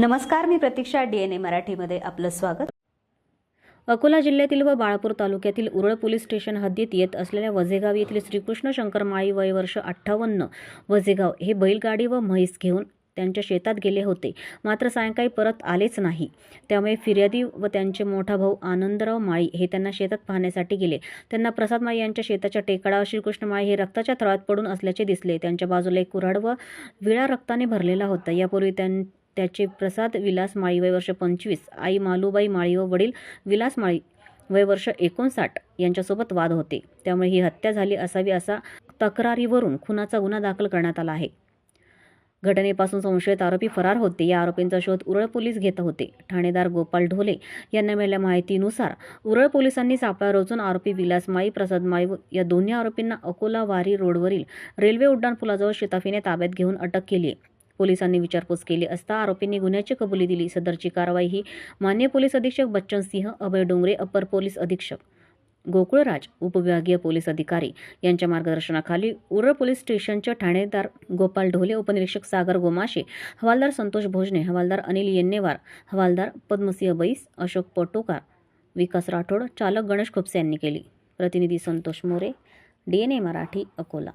नमस्कार मी प्रतीक्षा D N ए मराठीमध्ये आपलं स्वागत. अकोला जिल्ह्यातील व बाळापूर तालुक्यातील उरळ पोलीस स्टेशन हद्दीत येत असलेल्या वझेगाव येथील श्रीकृष्ण शंकर माळी वय वर्ष अठ्ठावन्न वझेगाव हे बैलगाडी व म्हैस घेऊन त्यांच्या शेतात गेले होते. मात्र सायंकाळी परत आलेच नाही. त्यामुळे फिर्यादी व त्यांचे मोठा भाऊ आनंदराव माळी हे त्यांना शेतात पाहण्यासाठी गेले. त्यांना प्रसाद माळी यांच्या शेताच्या टेकडावर श्रीकृष्ण माळी हे रक्ताच्या थळात पडून असल्याचे दिसले. त्यांच्या बाजूला एक कुऱ्हाड व विळा रक्ताने भरलेला होता. यापूर्वी त्यां त्याचे प्रसाद विलास माळी वय वर्ष पंचवीस आई मालूबाई माळी व वडील विलास माळी वय वर्ष एकोणसाठ यांच्यासोबत वाद होते. त्यामुळे ही हत्या झाली असावी असा तक्रारीवरून खुनाचा गुन्हा दाखल करण्यात आला आहे. घटनेपासून संशयित आरोपी फरार होते. या आरोपींचा शोध उरळ पोलीस घेत होते. ठाणेदार गोपाल ढोले यांना मिळालेल्या माहितीनुसार उरळ पोलिसांनी सापळा रोजून आरोपी विलास माई प्रसाद माळी व या दोन्ही आरोपींना अकोला वारी रोडवरील रेल्वे उड्डाण पुलाजवळ शिताफीने ताब्यात घेऊन अटक केली पोलिसांनी विचारपूस केली असता आरोपींनी गुन्ह्याची कबुली दिली. सदरची कारवाई ही मान्य पोलीस अधीक्षक बच्चन सिंह अभय डोंगरे अपर पोलीस अधीक्षक गोकुळराज उपविभागीय पोलीस अधिकारी यांच्या मार्गदर्शनाखाली उरळ पोलीस स्टेशनचे ठाणेदार गोपाल ढोले उपनिरीक्षक सागर गोमाशे हवालदार संतोष भोजने हवालदार अनिल येन्नेवार हवालदार पद्मसिंह बैस अशोक पटोकार विकास राठोड चालक गणेश खुपसे यांनी केली. प्रतिनिधी Santosh More D N A Marathi Akola.